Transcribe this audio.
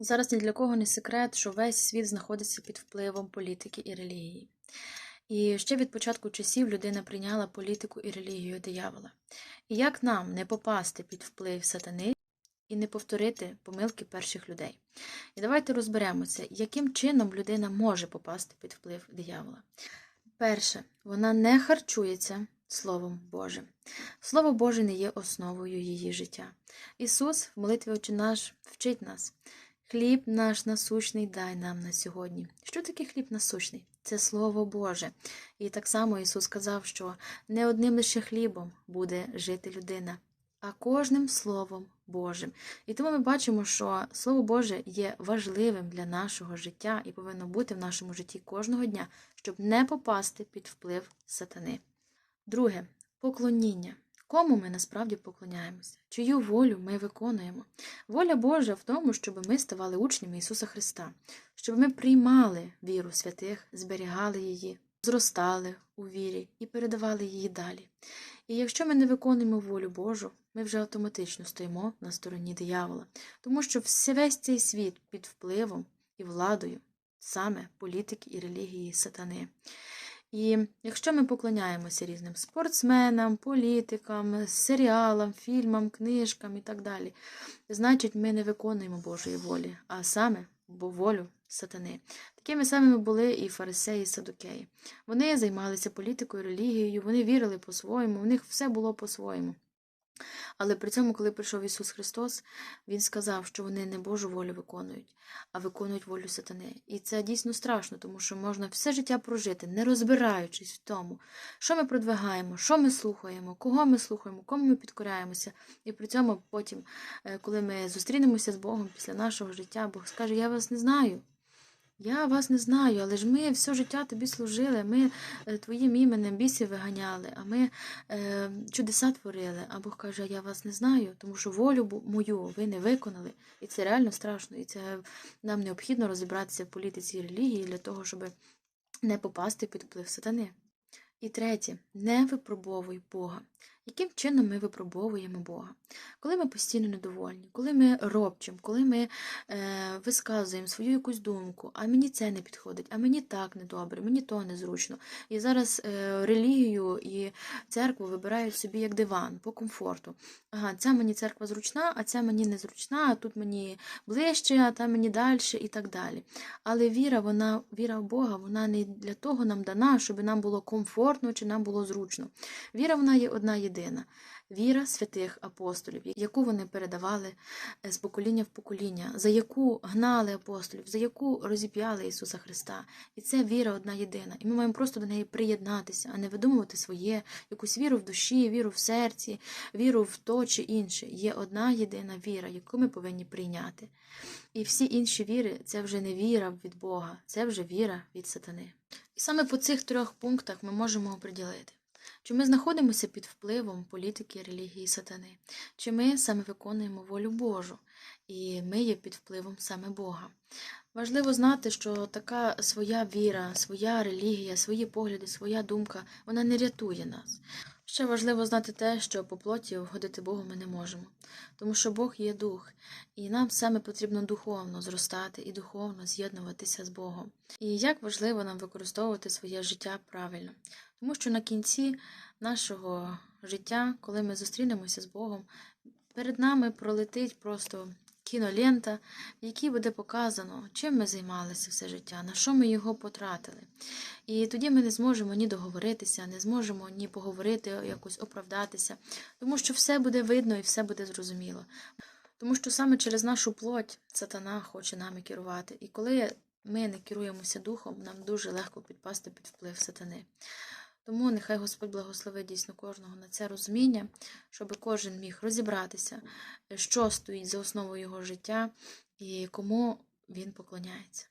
Зараз ні для кого не секрет, що весь світ знаходиться під впливом політики і релігії. І ще від початку часів людина прийняла політику і релігію диявола. І як нам не попасти під вплив сатани і не повторити помилки перших людей? І давайте розберемося, яким чином людина може попасти під вплив диявола. Перше, вона не харчується Словом Божим. Слово Боже не є основою її життя. Ісус в молитві «Отче наш вчить нас. Хліб наш насущний дай нам на сьогодні. Що таке хліб насущний? Це Слово Боже. І так само Ісус сказав, що не одним лише хлібом буде жити людина, а кожним Словом Божим. І тому ми бачимо, що Слово Боже є важливим для нашого життя і повинно бути в нашому житті кожного дня, щоб не попасти під вплив сатани. Друге поклоніння. Кому ми насправді поклоняємося? Чию волю ми виконуємо? Воля Божа в тому, щоб ми ставали учнями Ісуса Христа, щоб ми приймали віру святих, зберігали її, зростали у вірі і передавали її далі. І якщо ми не виконуємо волю Божу, ми вже автоматично стоїмо на стороні диявола, тому що весь цей світ під впливом і владою саме політики і релігії сатани. І якщо ми поклоняємося різним спортсменам, політикам, серіалам, фільмам, книжкам і так далі, значить ми не виконуємо Божої волі, а саме бо волю сатани. Такими самими були і фарисеї, і садукеї. Вони займалися політикою, релігією, вони вірили по-своєму, у них все було по-своєму. Але при цьому, коли прийшов Ісус Христос, Він сказав, що вони не Божу волю виконують, а виконують волю сатани. І це дійсно страшно, тому що можна все життя прожити, не розбираючись в тому, що ми продвигаємо, що ми слухаємо, кого ми слухаємо, кому ми підкоряємося. І при цьому потім, е, коли ми зустрінемося з Богом після нашого життя, Бог скаже: Я вас не знаю. Я вас не знаю, але ж ми все життя тобі служили, ми е, твоїм іменем бісів виганяли, а ми е, чудеса творили. А Бог каже, я вас не знаю, тому що волю мою ви не виконали. І це реально страшно. І це нам необхідно розібратися в політиці і релігії для того, щоб не попасти під вплив сатани. І третє, не випробовуй Бога. Яким чином ми випробовуємо Бога? Коли ми постійно недовольні, коли ми робчимо, коли ми е, висказуємо свою якусь думку, а мені це не підходить, а мені так недобре, мені то незручно. І зараз е, релігію і церкву вибирають собі як диван по комфорту. Ага, ця мені церква зручна, а ця мені незручна, а тут мені ближче, а там мені далі і так далі. Але віра, вона, віра в Бога, вона не для того нам дана, щоб нам було комфортно чи нам було зручно. Віра вона є одна єдина. Віра святих апостолів, яку вони передавали е, з покоління в покоління, за яку гнали апостолів, за яку розіп'яли Ісуса Христа. І це віра одна єдина. І ми маємо просто до неї приєднатися, а не видумувати своє, якусь віру в душі, віру в серці, віру в то чи інше. Є одна єдина віра, яку ми повинні прийняти. І всі інші віри це вже не віра від Бога, це вже віра від сатани. І саме по цих трьох пунктах ми можемо оприділити. Чи ми знаходимося під впливом політики, релігії, сатани? Чи ми саме виконуємо волю Божу, і ми є під впливом саме Бога? Важливо знати, що така своя віра, своя релігія, свої погляди, своя думка, вона не рятує нас. Ще важливо знати те, що по плоті вгодити Богу ми не можемо, тому що Бог є дух, і нам саме потрібно духовно зростати і духовно з'єднуватися з Богом. І як важливо нам використовувати своє життя правильно, тому що на кінці нашого життя, коли ми зустрінемося з Богом, перед нами пролетить просто кінолента, в якій буде показано, чим ми займалися все життя, на що ми його потратили. І тоді ми не зможемо ні договоритися, не зможемо ні поговорити, якось оправдатися, тому що все буде видно і все буде зрозуміло. Тому що саме через нашу плоть сатана хоче нами керувати. І коли ми не керуємося духом, нам дуже легко підпасти під вплив сатани. Тому нехай Господь благословить дійсно кожного на це розуміння, щоб кожен міг розібратися, що стоїть за основою його життя і кому він поклоняється.